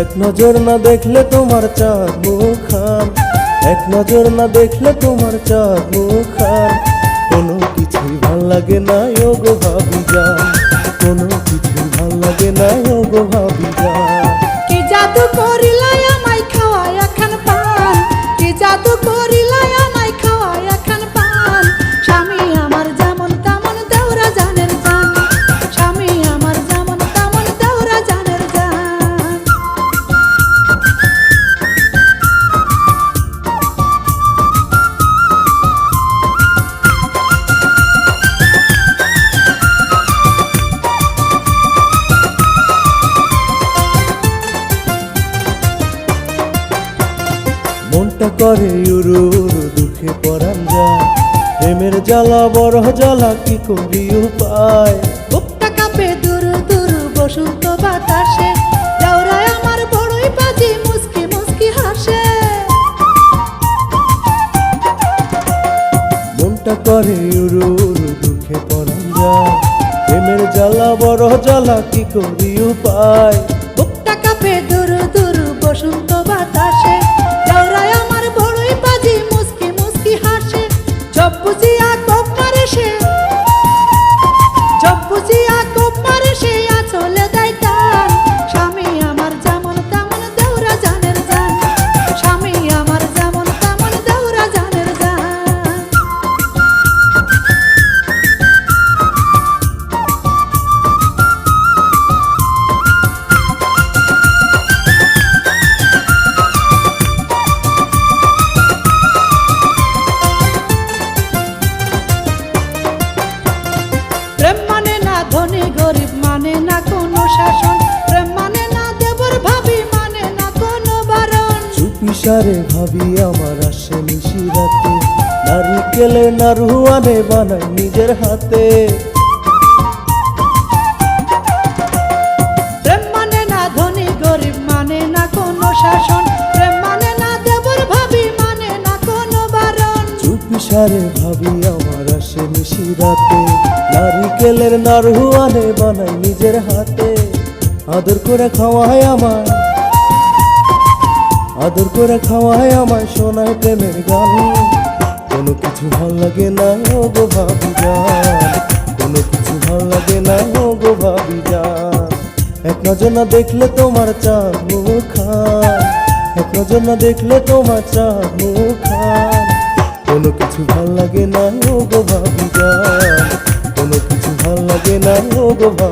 এক নজর না দেখলে তোমার চাঁদ মুখান এক নজর না দেখলে তোমার চাঁদ মুখান কোনো কিছুই ভালো লাগে না ভাবি। মনটা করে উরু দুঃখে পরান যায় প্রেমের জ্বালা বড় জ্বালা কি করি উপায়? বুকটা কাঁপে দূর দূর বসন্ত বাতাসে। আমার বড়ই বাজি মুস্কি মুস্কি হাসে। মনটা করে উরু দুঃখে পরান যায় প্রেমের জ্বালা বড় জ্বালা কি করি উপায়? জব বুঝিয়া তোমার সে শাসন। প্রেম মানে না দেবর ভাবি মানে না কোনো বারণ। চুপিসারে ভাবি আমার আসে নিশি রাতে। নারিকেলে নারুয়ানে বানাই নিজের হাতে। প্রেম মানে না ধনী গরিব মানে না কোনো শাসন। প্রেম মানে না দেবর ভাবি মানে না কোনো বারণ। চুপিসারে ভাবি আমার আসে নিশি রাতে। নারিকেলের নারুয়ানে বানাই নিজের হাতে। আদর করে খাওয়ায় আমার আদর করে খাওয়ায় আমার সোনায় প্রেমের গান। কোনো কিছু ভালো লাগে না গো ভাবি কোনো কিছু ভালো লাগে না গো ভাবি এক নজর না দেখলে তোমার চা মুখান এক নজর না দেখলে তোমার চা মুখান কোনো কিছু ভালো লাগে না গো ভাবি কোনো কিছু ভালো লাগে না গো ভাবি